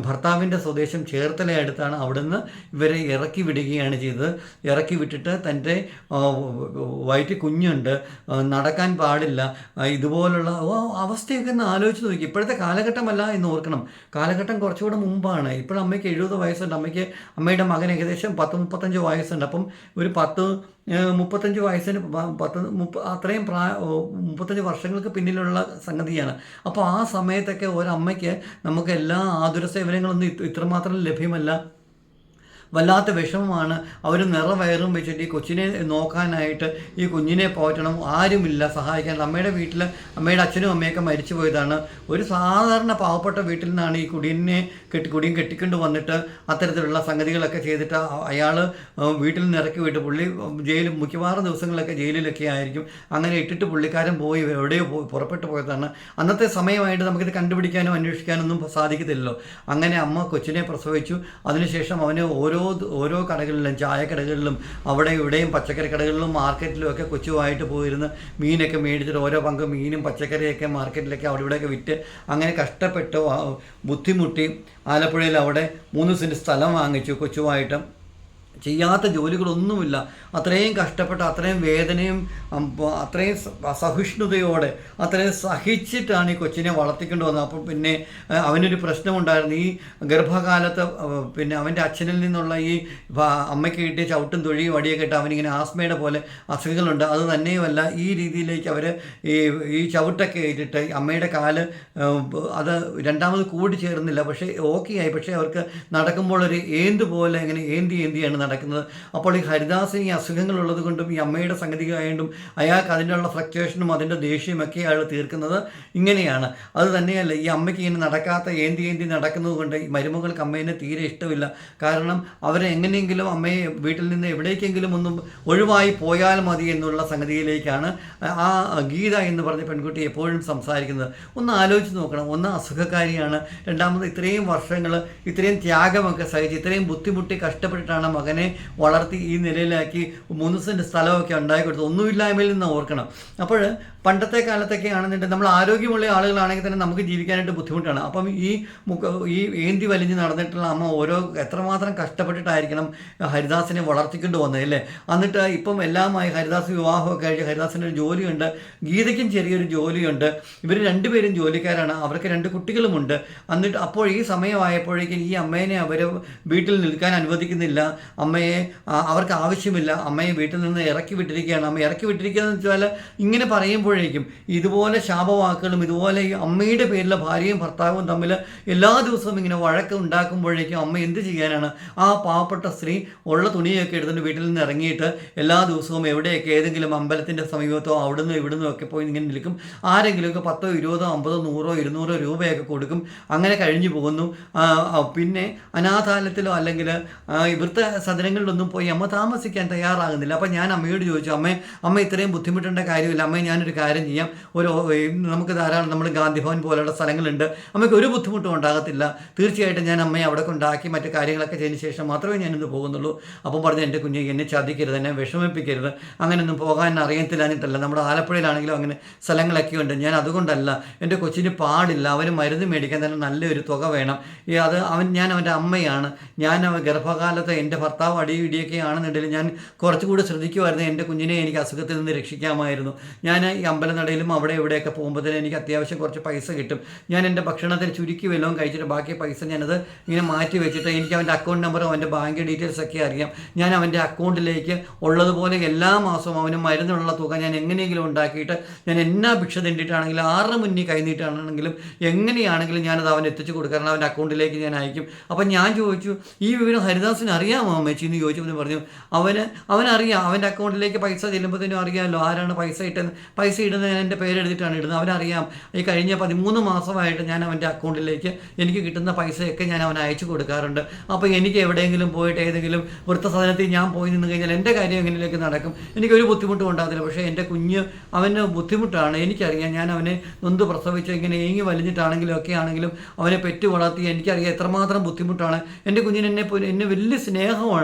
ഭർത്താവിന്റെ സ്വദേശം ചേർത്തല അടുത്താണ് അവിടുന്ന് ഇവരെ ഇറക്കി വിടുകയാണ് ചെയ്തത്. ഇറക്കി വിട്ടിട്ട് തന്റെ വയറ്റ് കുഞ്ഞുണ്ട്. നടക്കാൻ പാടില്ല. ഇതുപോലുള്ള അവസ്ഥയൊക്കെ ഒന്ന് ആലോചിച്ച് നോക്കി. ഇപ്പോഴത്തെ കാലഘട്ടമല്ല എന്ന് ഓർക്കണം. കാലഘട്ടം കുറച്ചുകൂടെ മുമ്പാണ്. ഇപ്പോഴും അമ്മയ്ക്ക് എഴുപത് വയസ്സുണ്ട്. അമ്മയ്ക്ക് അമ്മയുടെ മകൻ ഏകദേശം പത്ത് മുപ്പത്തഞ്ച് വയസ്സുണ്ട്. അപ്പം ഒരു പത്ത് മുപ്പത്തഞ്ച് വയസ്സിന് പത്ത് മുപ്പ അത്രയും പ്രായ മുപ്പത്തഞ്ച് വർഷങ്ങൾക്ക് പിന്നിലുള്ള സംഗതിയാണ്. അപ്പോൾ ആ സമയത്തൊക്കെ ഒരമ്മയ്ക്ക് നമുക്ക് എല്ലാ ആതുര സേവനങ്ങളൊന്നും ഇത് ഇത്രമാത്രം ലഭ്യമല്ല. വല്ലാത്ത വിഷമമാണ്. അവർ നിറവയറും വെച്ചിട്ട് ഈ കൊച്ചിനെ നോക്കാനായിട്ട് ഈ കുഞ്ഞിനെ പോറ്റണം. ആരുമില്ല സഹായിക്കാൻ. അമ്മയുടെ വീട്ടിൽ അമ്മയുടെ അച്ഛനും അമ്മയൊക്കെ മരിച്ചു പോയതാണ്. ഒരു സാധാരണ പാവപ്പെട്ട വീട്ടിൽ നിന്നാണ് ഈ കുടിയനെ കെട്ടി കുടിയും കെട്ടിക്കൊണ്ട് വന്നിട്ട് അത്തരത്തിലുള്ള സംഗതികളൊക്കെ ചെയ്തിട്ട് അയാൾ വീട്ടിൽ നിന്ന് ഇറക്കി വിട്ട് പുള്ളി ജയിലിൽ മിക്കവാറും ദിവസങ്ങളൊക്കെ ജയിലിലൊക്കെ ആയിരിക്കും. അങ്ങനെ ഇട്ടിട്ട് പുള്ളിക്കാരൻ പോയി എവിടെയോ പോയി പുറപ്പെട്ടു പോയതാണ്. അന്നത്തെ സമയമായിട്ട് നമുക്കിത് കണ്ടുപിടിക്കാനും അന്വേഷിക്കാനൊന്നും സാധിക്കത്തില്ലല്ലോ. അങ്ങനെ അമ്മ കൊച്ചിനെ പ്രസവിച്ചു. അതിനുശേഷം അവന് ഓരോ ഓരോ ഓരോ കടകളിലും ചായക്കടകളിലും അവിടെ ഇവിടെയും പച്ചക്കറി കടകളിലും മാർക്കറ്റിലും ഒക്കെ കൊച്ചുമായിട്ട് പോയിരുന്ന് മീനൊക്കെ മേടിച്ചിട്ട് ഓരോ പങ്ക് മീനും പച്ചക്കറിയൊക്കെ മാർക്കറ്റിലൊക്കെ അവിടെ ഇവിടെയൊക്കെ വിറ്റ് അങ്ങനെ കഷ്ടപ്പെട്ട് ബുദ്ധിമുട്ടി ആലപ്പുഴയിൽ അവിടെ മൂന്ന് സെന്റ് സ്ഥലം വാങ്ങിച്ചു കൊച്ചുമായിട്ട് ചെയ്യാത്ത ജോലികളൊന്നുമില്ല. അത്രയും കഷ്ടപ്പെട്ട് അത്രയും വേദനയും അത്രയും അസഹിഷ്ണുതയോടെ സഹിഷ്ണുതയോടെ അത്രയും സഹിച്ചിട്ടാണ് ഈ കൊച്ചിനെ വളർത്തിക്കൊണ്ട് വന്നത്. അപ്പോൾ പിന്നെ അവനൊരു പ്രശ്നമുണ്ടായിരുന്നു. ഈ ഗർഭകാലത്ത് പിന്നെ അവന്റെ അച്ഛനിൽ നിന്നുള്ള ഈ അമ്മയ്ക്ക് കിട്ടിയ ചവിട്ടും തൊഴിയും വടിയൊക്കെ ഇട്ട് അവനിങ്ങനെ ആസ്മയുടെ പോലെ അസുഖങ്ങളുണ്ട്. അത് തന്നെയുമല്ല ഈ രീതിയിലേക്ക് അവർ ഈ ഈ ചവിട്ടൊക്കെ ഏറ്റിട്ട് അമ്മയുടെ കാൽ അത് രണ്ടാമത് കൂടി ചേർന്നില്ല. പക്ഷേ ഓക്കെ ആയി പക്ഷേ അവർക്ക് നടക്കുമ്പോൾ ഒരു ഏന്ത് പോലെ ഇങ്ങനെ ഏന്തി ഏന്തിയാണ് നടക്കുന്നത്. അപ്പോൾ ഈ ഹരിദാസിന് ഈ അസുഖങ്ങളുള്ളത് കൊണ്ടും ഈ അമ്മയുടെ സംഗതി ആയതുകൊണ്ടും അയാൾക്ക് അതിനുള്ള ഫ്ലക്ച്വേഷനും അതിന്റെ ദേഷ്യമൊക്കെ അയാൾ തീർക്കുന്നത് ഇങ്ങനെയാണ്. അത് തന്നെയല്ല ഈ അമ്മയ്ക്ക് ഇങ്ങനെ നടക്കാത്ത ഏന്തി ഏന്തി നടക്കുന്നത് കൊണ്ട് ഈ മരുമകൾക്ക് അമ്മേനെ തീരെ ഇഷ്ടമില്ല. കാരണം അവരെ എങ്ങനെയെങ്കിലും അമ്മയെ വീട്ടിൽ നിന്ന് എവിടേക്കെങ്കിലും ഒന്നും ഒഴിവായി പോയാൽ മതി എന്നുള്ള സംഗതിയിലേക്കാണ് ആ ഗീത എന്ന് പറഞ്ഞ പെൺകുട്ടി എപ്പോഴും സംസാരിക്കുന്നത്. ഒന്ന് ആലോചിച്ച് നോക്കണം. ഒന്ന് അസുഖക്കാരിയാണ്. രണ്ടാമത് ഇത്രയും വർഷങ്ങൾ ഇത്രയും ത്യാഗമൊക്കെ സഹിച്ച് ഇത്രയും ബുദ്ധിമുട്ടി കഷ്ടപ്പെട്ടിട്ടാണ് മകനെ വളർത്തി ഈ നിലയിലാക്കി മൂന്ന് സെന്റ് സ്ഥലമൊക്കെ ഉണ്ടാക്കി കൊടുത്തു ഒന്നുമില്ലായ്മയിൽ നിന്ന് ഓർക്കണം. അപ്പോൾ പണ്ടത്തെ കാലത്തൊക്കെ ആണെന്നുണ്ടെങ്കിൽ നമ്മൾ ആരോഗ്യമുള്ള ആളുകളാണെങ്കിൽ തന്നെ നമുക്ക് ജീവിക്കാനായിട്ട് ബുദ്ധിമുട്ടാണ്. അപ്പം ഈ മുഖ ഈ ഏന്തി വലിഞ്ഞ് നടന്നിട്ടുള്ള അമ്മ ഓരോ എത്രമാത്രം കഷ്ടപ്പെട്ടിട്ടായിരിക്കണം ഹരിദാസിനെ വളർത്തിക്കൊണ്ട് വന്നത് അല്ലേ? എന്നിട്ട് ഇപ്പം എല്ലാമായി ഹരിദാസ് വിവാഹമൊക്കെ കഴിച്ച് ഹരിദാസിന് ഒരു ജോലിയുണ്ട്. ഗീതയ്ക്കും ചെറിയൊരു ജോലിയുണ്ട്. ഇവർ രണ്ടുപേരും ജോലിക്കാരാണ്. അവർക്ക് രണ്ട് കുട്ടികളുമുണ്ട്. എന്നിട്ട് അപ്പോൾ ഈ സമയമായപ്പോഴേക്കും ഈ അമ്മേനെ അവർ വീട്ടിൽ നിൽക്കാൻ അനുവദിക്കുന്നില്ല. അമ്മയെ അവർക്ക് ആവശ്യമില്ല. അമ്മയെ വീട്ടിൽ നിന്ന് ഇറക്കി വിട്ടിരിക്കുകയാണ്. അമ്മ ഇറക്കി വിട്ടിരിക്കുകയെന്ന് വെച്ചാൽ ഇങ്ങനെ പറയുമ്പോഴേക്കും ഇതുപോലെ ശാപവാക്കുകളും ഇതുപോലെ ഈ അമ്മയുടെ പേരിൽ ഭാര്യയും ഭർത്താവും തമ്മിൽ എല്ലാ ദിവസവും ഇങ്ങനെ വഴക്ക് ഉണ്ടാക്കുമ്പോഴേക്കും അമ്മ എന്ത് ചെയ്യാനാണ്? ആ പാവപ്പെട്ട സ്ത്രീ ഉള്ള തുണിയൊക്കെ എടുത്തിട്ട് വീട്ടിൽ നിന്ന് ഇറങ്ങിയിട്ട് എല്ലാ ദിവസവും എവിടെയൊക്കെ ഏതെങ്കിലും അമ്പലത്തിന്റെ സമീപത്തോ അവിടുന്ന് ഇവിടുന്ന് ഒക്കെ പോയി ഇങ്ങനെ നിൽക്കും. ആരെങ്കിലുമൊക്കെ പത്തോ ഇരുപതോ അമ്പതോ നൂറോ ഇരുന്നൂറോ രൂപയൊക്കെ കൊടുക്കും. അങ്ങനെ കഴിഞ്ഞു പോകുന്നു. പിന്നെ അനാഥാലയത്തിലോ അല്ലെങ്കിൽ ആ, സദനങ്ങളിലൊന്നും പോയി അമ്മ താമസിക്കാൻ തയ്യാറാകുന്നില്ല. അപ്പം ഞാൻ അമ്മയോട് ചോദിച്ചു അമ്മേ അമ്മ ഇത്രയും ബുദ്ധിമുട്ടേണ്ട കാര്യമില്ല. അമ്മയെ ഞാനൊരു കാര്യം ചെയ്യാം. ഒരു നമുക്ക് ധാരാളം നമ്മൾ ഗാന്ധിഭവൻ പോലെയുള്ള സ്ഥലങ്ങളുണ്ട്. അമ്മയ്ക്ക് ഒരു ബുദ്ധിമുട്ടും ഉണ്ടാകത്തില്ല. തീർച്ചയായിട്ടും ഞാൻ അമ്മയെ അവിടെ കൊണ്ടാക്കി മറ്റു കാര്യങ്ങളൊക്കെ ചെയ്തതിന് ശേഷം മാത്രമേ ഞാനിന്ന് പോകുന്നുള്ളൂ. അപ്പം പറഞ്ഞു എന്റെ കുഞ്ഞെ എന്നെ ചതിക്കരുത് എന്നെ വിഷമിപ്പിക്കരുത്. അങ്ങനെയൊന്നും പോകാൻ അറിയത്തില്ലാഞ്ഞിട്ടല്ല നമ്മുടെ ആലപ്പുഴയിലാണെങ്കിലും അങ്ങനെ സ്ഥലങ്ങളൊക്കെ ഉണ്ട്. ഞാൻ അതുകൊണ്ടല്ല എന്റെ കൊച്ചിന് പാടില്ല. അവന് മരുന്ന് മേടിക്കാൻ തന്നെ നല്ലൊരു തുക വേണം. ഈ അത് അവൻ ഞാൻ അവന്റെ അമ്മയാണ്. ഞാൻ ഗർഭകാലത്ത് എന്റെ ഭർത്താവ് അടി ഇടിയൊക്കെ ആണെന്നുണ്ടെങ്കിൽ ഞാൻ കുറച്ചുകൂടി ശ്രദ്ധിക്കുമായിരുന്നു. എന്റെ കുഞ്ഞിനെ എനിക്ക് അസുഖത്തിൽ നിന്ന് രക്ഷിക്കാമായിരുന്നു. ഞാൻ ഈ അമ്പലനടയിലും അവിടെ ഇവിടെയൊക്കെ പോകുമ്പോഴത്തേനും എനിക്ക് അത്യാവശ്യം കുറച്ച് പൈസ കിട്ടും. ഞാൻ എന്റെ ഭക്ഷണത്തിൽ ചുരുക്കി വല്ലതും കഴിച്ചിട്ട് ബാക്കി പൈസ ഞാനത് ഇങ്ങനെ മാറ്റി വെച്ചിട്ട് എനിക്ക് അവന്റെ അക്കൗണ്ട് നമ്പറും അവന്റെ ബാങ്ക് ഡീറ്റെയിൽസ് ഒക്കെ അറിയാം. ഞാൻ അവന്റെ അക്കൗണ്ടിലേക്ക് ഉള്ളതുപോലെ എല്ലാ മാസവും അവന് മരുന്നുള്ള തുക ഞാൻ എങ്ങനെയെങ്കിലും ഉണ്ടാക്കിയിട്ട് ഞാൻ എന്നാ ഭിക്ഷ തിണ്ടിട്ടാണെങ്കിലും ആറ് മുന്നിൽ കൈനീട്ടാണെങ്കിലും എങ്ങനെയാണെങ്കിലും ഞാനത് അവൻ എത്തിച്ചു കൊടുക്കാറുണ്ട്. അവന്റെ അക്കൗണ്ടിലേക്ക് ഞാൻ അയക്കും. അപ്പം ഞാൻ ചോദിച്ചു ഈ വിവരം ഹരിദാസിന് അറിയാമോ അമ്മച്ചി എന്ന് ചോദിച്ചപ്പോൾ പറഞ്ഞു അവന് അവനറിയാം അവന്റെ അക്കൗണ്ടിലേക്ക് പൈസ ചെല്ലുമ്പോഴത്തേനും അറിയാമല്ലോ ആരാണ് പൈസ ഇട്ടെന്ന്. പൈസ ഇടുന്നത് ഞാൻ എന്റെ പേരെടുത്തിട്ടാണ് ഇടുന്നത്. അവനറിയാം ഈ കഴിഞ്ഞ പതിമൂന്ന് മാസമായിട്ട് ഞാൻ അവന്റെ അക്കൗണ്ടിലേക്ക് എനിക്ക് കിട്ടുന്ന പൈസയൊക്കെ ഞാൻ അവൻ അയച്ചു കൊടുക്കാറുണ്ട്. അപ്പോൾ എനിക്ക് എവിടെയെങ്കിലും പോയിട്ട് ഏതെങ്കിലും വൃത്തസാധനത്തിൽ ഞാൻ പോയി നിന്ന് കഴിഞ്ഞാൽ എന്റെ കാര്യം എങ്ങനെയൊക്കെ നടക്കും? എനിക്കൊരു ബുദ്ധിമുട്ടും ഉണ്ടാകത്തില്ല. പക്ഷേ എന്റെ കുഞ്ഞ് അവന് ബുദ്ധിമുട്ടാണ്. എനിക്കറിയാം ഞാൻ അവനെ നൊന്ത് പ്രസവിച്ച് ഇങ്ങനെ ഏങ്ങി വലിഞ്ഞിട്ടാണെങ്കിലും ഒക്കെ ആണെങ്കിലും അവനെ പെറ്റു വളർത്തി എനിക്കറിയാം എത്രമാത്രം ബുദ്ധിമുട്ടാണ്. എന്റെ കുഞ്ഞിന് എന്നെ എന്നെ വലിയ സ്നേഹമാണ്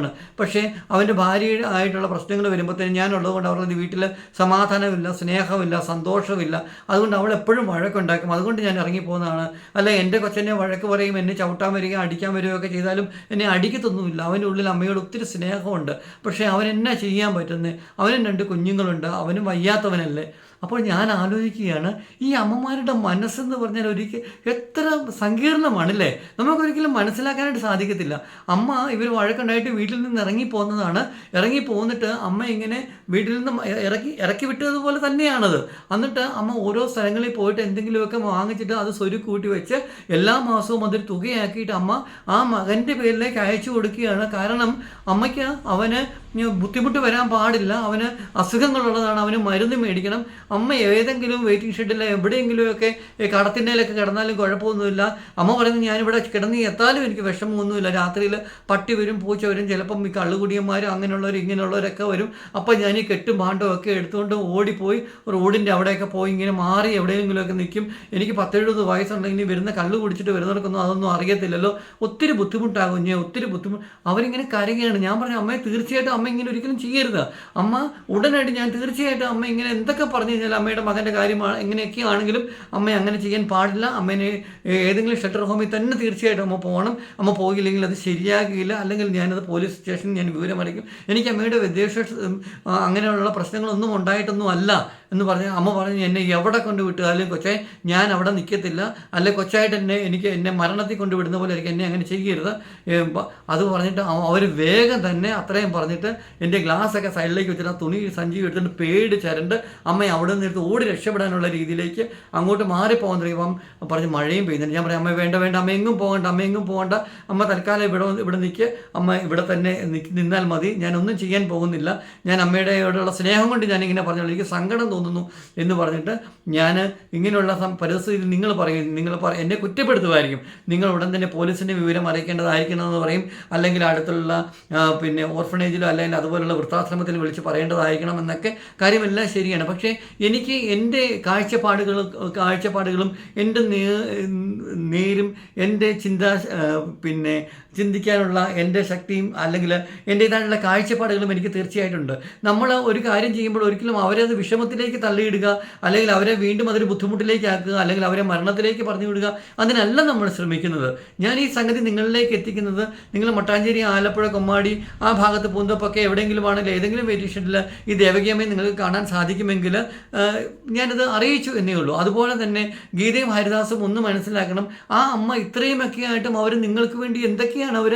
പക്ഷേ അവന്റെ ഭാര്യ ആയിട്ടുള്ള പ്രശ്നങ്ങൾ വരുമ്പോഴത്തേനും ഞാനുള്ളതുകൊണ്ട് അവരുടെ വീട്ടിൽ സമാധാനമില്ല സ്നേഹമില്ല സന്തോഷമില്ല. അതുകൊണ്ട് അവൾ എപ്പോഴും വഴക്കുണ്ടാക്കും. അതുകൊണ്ട് ഞാൻ ഇറങ്ങിപ്പോകുന്നതാണ്. അല്ല എന്റെ കൊച്ചനെ വഴക്ക് പറയും എന്നെ ചവിട്ടാൻ വരിക അടിക്കാൻ വരികയൊക്കെ ചെയ്താലും എന്നെ അടിക്കത്തൊന്നുമില്ല. അവന്റെ ഉള്ളിൽ അമ്മയോട് ഒത്തിരി സ്നേഹമുണ്ട്. പക്ഷേ അവൻ എന്നാ ചെയ്യാൻ പറ്റുന്നത് അവനും രണ്ട് കുഞ്ഞുങ്ങളുണ്ട്. അവനും വയ്യാത്തവനല്ലേ? അപ്പോൾ ഞാൻ ആലോചിക്കുകയാണ് ഈ അമ്മമാരുടെ മനസ്സെന്ന് പറഞ്ഞാൽ ഒരിക്കൽ എത്ര സങ്കീർണമാണല്ലേ? നമുക്കൊരിക്കലും മനസ്സിലാക്കാനായിട്ട് സാധിക്കത്തില്ല. അമ്മ ഇവർ വഴക്കുണ്ടായിട്ട് വീട്ടിൽ നിന്ന് ഇറങ്ങി പോകുന്നതാണ് ഇറങ്ങി പോന്നിട്ട് അമ്മ ഇങ്ങനെ വീട്ടിൽ നിന്ന് ഇറക്കി ഇറക്കി വിട്ടതുപോലെ തന്നെയാണത്. എന്നിട്ട് അമ്മ ഓരോ സ്ഥലങ്ങളിൽ പോയിട്ട് എന്തെങ്കിലുമൊക്കെ വാങ്ങിച്ചിട്ട് അത് സ്വരു കൂട്ടി വെച്ച് എല്ലാ മാസവും അതൊരു തുകയാക്കിയിട്ട് അമ്മ ആ മകന്റെ പേരിലേക്ക് അയച്ചു കൊടുക്കുകയാണ്. കാരണം അമ്മയ്ക്ക് അവന് ബുദ്ധിമുട്ട് വരാൻ പാടില്ല. അവന് അസുഖങ്ങളുള്ളതാണ്. അവന് മരുന്ന് മേടിക്കണം. അമ്മ ഏതെങ്കിലും വെയിറ്റിംഗ് ഷെഡിൽ എവിടെയെങ്കിലുമൊക്കെ കടത്തിന്റെയിലൊക്കെ കിടന്നാലും കുഴപ്പമൊന്നുമില്ല. അമ്മ പറയുന്നത് ഞാനിവിടെ കിടന്ന് എത്താലും എനിക്ക് വിഷമമൊന്നുമില്ല. രാത്രിയിൽ പട്ടി വരും പൂച്ച വരും ചിലപ്പം ഈ കള്ളുകുടിയന്മാരും അങ്ങനെയുള്ളവർ ഇങ്ങനെയുള്ളവരൊക്കെ വരും. അപ്പം ഞാൻ ഈ കെട്ടും പാണ്ടും ഒക്കെ എടുത്തുകൊണ്ട് ഓടിപ്പോയി റോഡിന്റെ അവിടെയൊക്കെ പോയി ഇങ്ങനെ മാറി എവിടെയെങ്കിലുമൊക്കെ നിൽക്കും എനിക്ക് പത്തെഴുപത് വയസ്സുണ്ടെങ്കിൽ വരുന്ന കള്ളു കുടിച്ചിട്ട് വരുന്നവർക്കൊന്നും അതൊന്നും അറിയത്തില്ലല്ലോ. ഒത്തിരി ബുദ്ധിമുട്ടാകും. ഞാൻ ഒത്തിരി ബുദ്ധിമുട്ട് അവരിങ്ങനെ കരയുകയാണ്. ഞാൻ പറഞ്ഞു അമ്മയെ തീർച്ചയായിട്ടും അമ്മ ഇങ്ങനെ ഒരിക്കലും ചെയ്യരുത്. അമ്മ ഉടനടി ഞാൻ തീർച്ചയായിട്ടും അമ്മ ഇങ്ങനെ എന്തൊക്കെ പറഞ്ഞു കഴിഞ്ഞാൽ അമ്മയുടെ മകന്റെ കാര്യമാണ് ഇങ്ങനെയൊക്കെ ആണെങ്കിലും അമ്മ അങ്ങനെ ചെയ്യാൻ പാടില്ല. അമ്മേനെ ഏതെങ്കിലും ഷട്ടർ ഹോമിൽ തന്നെ തീർച്ചയായിട്ടും അമ്മ പോകണം. അമ്മ പോയില്ലെങ്കിൽ അത് ശരിയാകില്ല. അല്ലെങ്കിൽ ഞാനത് പോലീസ് സ്റ്റേഷനിൽ ഞാൻ വിവരം അറിയിക്കും. എനിക്ക് അമ്മയുടെ വിദേശ അങ്ങനെയുള്ള പ്രശ്നങ്ങളൊന്നും ഉണ്ടായിട്ടൊന്നും അല്ല എന്ന് പറഞ്ഞ് അമ്മ പറഞ്ഞു എന്നെ എവിടെ കൊണ്ട് വിട്ടാലും കൊച്ചെ ഞാൻ അവിടെ നിൽക്കത്തില്ല അല്ലെ കൊച്ചായിട്ട് എന്നെ എനിക്ക് എന്നെ മരണത്തിൽ കൊണ്ട് വിടുന്ന പോലെ എനിക്ക് എന്നെ അങ്ങനെ ചെയ്യരുത്. അത് പറഞ്ഞിട്ട് അവർ വേഗം തന്നെ അത്രയും പറഞ്ഞിട്ട് എന്റെ ഗ്ലാസ്സൊക്കെ സൈഡിലേക്ക് വെച്ചിട്ട് തുണി സഞ്ചി എടുത്തിട്ട് പേടി ചരണ്ട് അമ്മയെ അവിടെ നിന്ന് എടുത്ത് ഓടി രക്ഷപ്പെടാനുള്ള രീതിയിലേക്ക് അങ്ങോട്ട് മാറിപ്പോകാൻ തുടങ്ങിയപ്പം പറഞ്ഞ് മഴയും പെയ്യുന്നുണ്ട്. ഞാൻ പറയാം അമ്മ വേണ്ട വേണ്ട അമ്മ എങ്ങും പോകണ്ട അമ്മ എങ്ങും പോകണ്ട. അമ്മ തൽക്കാലം ഇവിടെ ഇവിടെ നിൽക്കുക അമ്മ ഇവിടെ തന്നെ നിന്നാൽ മതി. ഞാനൊന്നും ചെയ്യാൻ പോകുന്നില്ല. ഞാൻ അമ്മയുടെ ഇവിടെയുള്ള സ്നേഹം കൊണ്ട് ഞാനിങ്ങനെ പറഞ്ഞോളൂ. എനിക്ക് സങ്കടം തോന്നുന്നു എന്ന് പറഞ്ഞിട്ട് ഞാൻ ഇങ്ങനെയുള്ള പരിസ്ഥിതി നിങ്ങൾ പറയും നിങ്ങൾ എന്നെ കുറ്റപ്പെടുത്തുമായിരിക്കും. നിങ്ങൾ ഉടൻ തന്നെ പോലീസിന്റെ വിവരം അറിയിക്കേണ്ടതായിരിക്കണമെന്ന് പറയും. അല്ലെങ്കിൽ അടുത്തുള്ള പിന്നെ ഓർഫണേജിലോ അല്ലെങ്കിൽ അതുപോലുള്ള വൃത്താശ്രമത്തിൽ വിളിച്ച് പറയേണ്ടതായിരിക്കണം എന്നൊക്കെ കാര്യമെല്ലാം ശരിയാണ്. പക്ഷേ എനിക്ക് എന്റെ കാഴ്ചപ്പാടുകളും കാഴ്ചപ്പാടുകളും എന്റെ നേരും എന്റെ ചിന്താ പിന്നെ ചിന്തിക്കാനുള്ള എന്റെ ശക്തിയും അല്ലെങ്കിൽ എന്റേതായിട്ടുള്ള കാഴ്ചപ്പാടുകളും എനിക്ക് തീർച്ചയായിട്ടുണ്ട്. നമ്മൾ ഒരു കാര്യം ചെയ്യുമ്പോൾ ഒരിക്കലും അവരെ വിഷമത്തിലേക്ക് തള്ളിയിടുക അല്ലെങ്കിൽ അവരെ വീണ്ടും അതൊരു ബുദ്ധിമുട്ടിലേക്ക് ആക്കുക അല്ലെങ്കിൽ അവരെ മരണത്തിലേക്ക് പറഞ്ഞു വിടുക അതിനല്ല നമ്മൾ ശ്രമിക്കുന്നത്. ഞാൻ ഈ സംഗതി നിങ്ങളിലേക്ക് എത്തിക്കുന്നത് നിങ്ങൾ മട്ടാഞ്ചേരി ആലപ്പുഴ കൊമ്മാടി ആ ഭാഗത്ത് പൂന്തപ്പൊക്കെ എവിടെയെങ്കിലും ആണെങ്കിൽ ഏതെങ്കിലും വേരിയേഷനിൽ ഈ ദേവകീയമ്മയെ നിങ്ങൾക്ക് കാണാൻ സാധിക്കുമെങ്കിൽ ഞാനത് അറിയിച്ചു എന്നേ ഉള്ളൂ. അതുപോലെ തന്നെ ഗീതയും ഹരിദാസും ഒന്ന് മനസ്സിലാക്കണം. ആ അമ്മ ഇത്രയുമൊക്കെ ആയിട്ടും അവർ നിങ്ങൾക്ക് വേണ്ടി എന്തൊക്കെയാണ് അവർ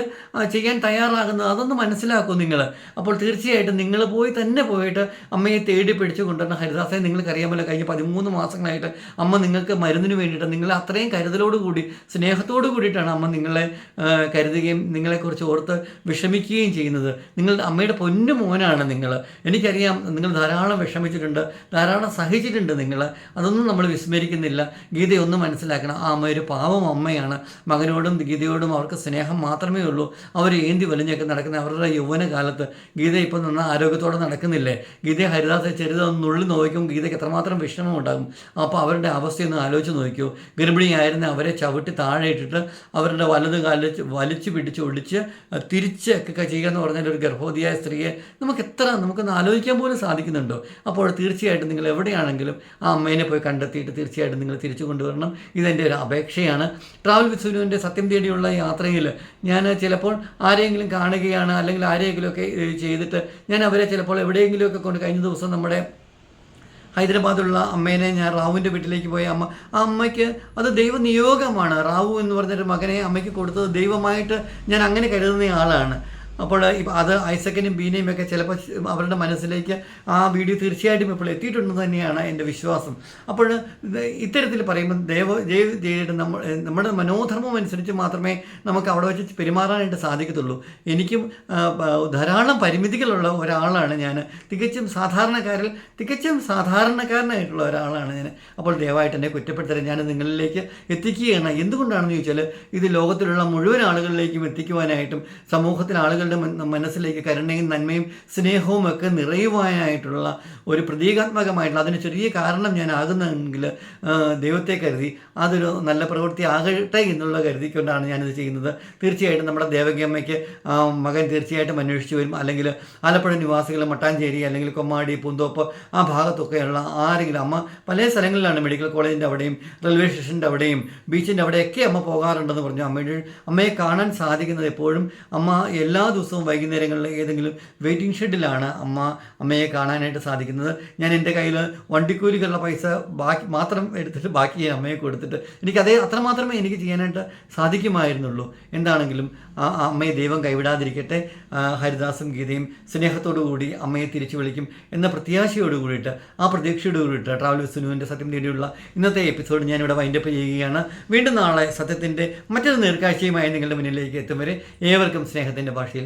ചെയ്യാൻ തയ്യാറാകുന്നത് അതൊന്ന് മനസ്സിലാക്കൂ നിങ്ങൾ അപ്പോൾ തീർച്ചയായിട്ടും നിങ്ങൾ പോയി തന്നെ പോയിട്ട് അമ്മയെ തേടി പിടിച്ചു കൊണ്ടുവരണം. ഹരിദാസെ നിങ്ങൾക്കറിയാമല്ലോ കഴിഞ്ഞ പതിമൂന്ന് മാസങ്ങളായിട്ട് അമ്മ നിങ്ങൾക്ക് മരുന്നിന് വേണ്ടിയിട്ട് നിങ്ങൾ അത്രയും കരുതലോട് കൂടി സ്നേഹത്തോടു കൂടിയിട്ടാണ് അമ്മ നിങ്ങളെ കരുതുകയും നിങ്ങളെക്കുറിച്ച് ഓർത്ത് വിഷമിക്കുകയും ചെയ്യുന്നത്. നിങ്ങൾ അമ്മയുടെ പൊന്നു മോനാണ് നിങ്ങൾ. എനിക്കറിയാം നിങ്ങൾ ധാരാളം വിഷമിച്ചിട്ടുണ്ട് ധാരാളം സഹിച്ചിട്ടുണ്ട് നിങ്ങൾ. അതൊന്നും നമ്മൾ വിസ്മരിക്കുന്നില്ല. ഗീതയൊന്നും മനസ്സിലാക്കണം. ആ അമ്മ ഒരു പാവം അമ്മയാണ്. മകനോടും ഗീതയോടും അവർക്ക് സ്നേഹം മാത്രമേ ഉള്ളൂ. അവർ ഏന്തി വലിഞ്ഞൊക്കെ നടക്കുന്ന അവരുടെ യൗവനകാലത്ത് ഗീത ഇപ്പം നന്ന ആരോഗ്യത്തോടെ നടക്കുന്നില്ലേ? ഗീത ഹരിദാസ ചെറുതൊന്ന് നുള്ളി നോക്കും ഗീതയ്ക്ക് എത്രമാത്രം വിഷമം ഉണ്ടാകും അപ്പോൾ അവരുടെ അവസ്ഥയൊന്ന് ആലോചിച്ച് നോക്കൂ ഗർഭിണിയായിരുന്ന അവരെ ചവിട്ടി താഴെ ഇട്ടിട്ട് അവരുടെ വലത് കാലിച്ച് വലിച്ചു പിടിച്ച് ഒളിച്ച് തിരിച്ച് ഒക്കെ ചെയ്യുക എന്ന് പറഞ്ഞാൽ ഒരു ഗർഭവതിയായ സ്ത്രീയെ നമുക്ക് എത്ര നമുക്കൊന്ന് ആലോചിക്കാൻ പോലും സാധിക്കുന്നുണ്ടോ? അപ്പോൾ തീർച്ചയായിട്ടും നിങ്ങൾ എവിടെയാണെങ്കിലും ആ അമ്മേനെ പോയി കണ്ടെത്തിയിട്ട് തീർച്ചയായിട്ടും നിങ്ങൾ തിരിച്ചു കൊണ്ടുവരണം. ഇതെന്റെ ഒരു അപേക്ഷയാണ്. ട്രാവൽ വിത്ത് സത്യം തേടിയുള്ള യാത്രയിൽ ഞാൻ ചിലപ്പോൾ ആരെങ്കിലും കാണുകയാണ് അല്ലെങ്കിൽ ആരെയെങ്കിലുമൊക്കെ ചെയ്തിട്ട് ഞാൻ അവരെ ചിലപ്പോൾ എവിടെയെങ്കിലുമൊക്കെ കൊണ്ട് കഴിഞ്ഞ ദിവസം നമ്മുടെ ഹൈദരാബാദിലുള്ള അമ്മേനെ ഞാൻ റാവുവിന്റെ വീട്ടിലേക്ക് പോയ അമ്മ ആ അമ്മയ്ക്ക് അത് ദൈവനിയോഗമാണ്. റാവു എന്ന് പറഞ്ഞൊരു മകനെ അമ്മയ്ക്ക് കൊടുത്തത് ദൈവമായിട്ട് ഞാൻ അങ്ങനെ കരുതുന്ന ആളാണ്. അപ്പോൾ അത് ഐസക്കിനും ബീനയും ഒക്കെ ചിലപ്പോൾ അവരുടെ മനസ്സിലേക്ക് ആ വീഡിയോ തീർച്ചയായിട്ടും ഇപ്പോൾ എത്തിയിട്ടുണ്ടെന്ന് തന്നെയാണ് എന്റെ വിശ്വാസം. അപ്പോൾ ഇത്തരത്തിൽ പറയുമ്പോൾ ദേവ ചെയ്തിട്ട് നമ്മൾ നമ്മുടെ മനോധർമ്മം അനുസരിച്ച് മാത്രമേ നമുക്ക് അവിടെ വെച്ച് പെരുമാറാനായിട്ട് സാധിക്കത്തുള്ളൂ. എനിക്കും ധാരാളം പരിമിതികളുള്ള ഒരാളാണ് ഞാൻ. തികച്ചും സാധാരണക്കാരിൽ തികച്ചും സാധാരണക്കാരനായിട്ടുള്ള ഒരാളാണ് ഞാൻ. അപ്പോൾ ദയവായിട്ട് എന്നെ കുറ്റപ്പെടുത്തരുത്. ഞാൻ നിങ്ങളിലേക്ക് എത്തിക്കുകയാണ്. എന്തുകൊണ്ടാണെന്ന് ചോദിച്ചാൽ ഇത് ലോകത്തിലുള്ള മുഴുവൻ ആളുകളിലേക്കും എത്തിക്കുവാനായിട്ടും സമൂഹത്തിലെ ആളുകൾ ആളുകളുടെ മനസ്സിലേക്ക് കരുണയും നന്മയും സ്നേഹവും ഒക്കെ നിറയുവാനായിട്ടുള്ള ഒരു പ്രതീകാത്മകമായിട്ടുള്ള അതിന് ചെറിയ കാരണം ഞാൻ ആകുന്നെങ്കിൽ ദൈവത്തെ കരുതി അതൊരു നല്ല പ്രവൃത്തി ആകട്ടെ എന്നുള്ള കരുതിക്കൊണ്ടാണ് ഞാനിത് ചെയ്യുന്നത്. തീർച്ചയായിട്ടും നമ്മുടെ ദേവകിയമ്മയ്ക്ക് മകൻ തീർച്ചയായിട്ടും അന്വേഷിച്ച് വരും. അല്ലെങ്കിൽ ആലപ്പുഴ നിവാസികൾ മട്ടാഞ്ചേരി അല്ലെങ്കിൽ കൊമ്മാടി പൂന്തോപ്പ് ആ ഭാഗത്തൊക്കെയുള്ള ആരെങ്കിലും അമ്മ പല സ്ഥലങ്ങളിലാണ് മെഡിക്കൽ കോളേജിന്റെ അവിടെയും റെയിൽവേ സ്റ്റേഷന്റെ അവിടെയും ബീച്ചിന്റെ അവിടെയൊക്കെ അമ്മ പോകാറുണ്ടെന്ന് പറഞ്ഞു. അമ്മയുടെ അമ്മയെ കാണാൻ സാധിക്കുന്നത് എപ്പോഴും അമ്മ എല്ലാ ദിവസവും വൈകുന്നേരങ്ങളിൽ ഏതെങ്കിലും വെയിറ്റിംഗ് ഷെഡിലാണ് അമ്മ അമ്മയെ കാണാനായിട്ട് സാധിക്കുന്നത്. ഞാൻ എന്റെ കയ്യിൽ വണ്ടിക്കൂലിക്കുള്ള പൈസ ബാക്കി മാത്രം എടുത്തിട്ട് ബാക്കി അമ്മയെ കൊടുത്തിട്ട് എനിക്ക് അതേ അത്ര മാത്രമേ എനിക്ക് ചെയ്യാനായിട്ട് സാധിക്കുമായിരുന്നുള്ളൂ. എന്താണെങ്കിലും ആ അമ്മയെ ദൈവം കൈവിടാതിരിക്കട്ടെ. ഹരിദാസും ഗീതയും സ്നേഹത്തോടു കൂടി അമ്മയെ തിരിച്ചു വിളിക്കും എന്ന പ്രത്യാശയോട് കൂടിയിട്ട് ആ പ്രതീക്ഷയോട് കൂടിയിട്ട് ട്രാവൽ സുനുവിന്റെ സത്യം തേടിയുള്ള ഇന്നത്തെ എപ്പിസോഡ് ഞാനിവിടെ വൈൻഡപ്പ് ചെയ്യുകയാണ്. വീണ്ടും നാളെ സത്യത്തിന്റെ മറ്റൊരു നേർക്കാഴ്ചയുമായി നിങ്ങളുടെ മുന്നിലേക്ക് എത്തും വരെ ഏവർക്കും സ്നേഹത്തിന്റെ ഭാഷയിൽ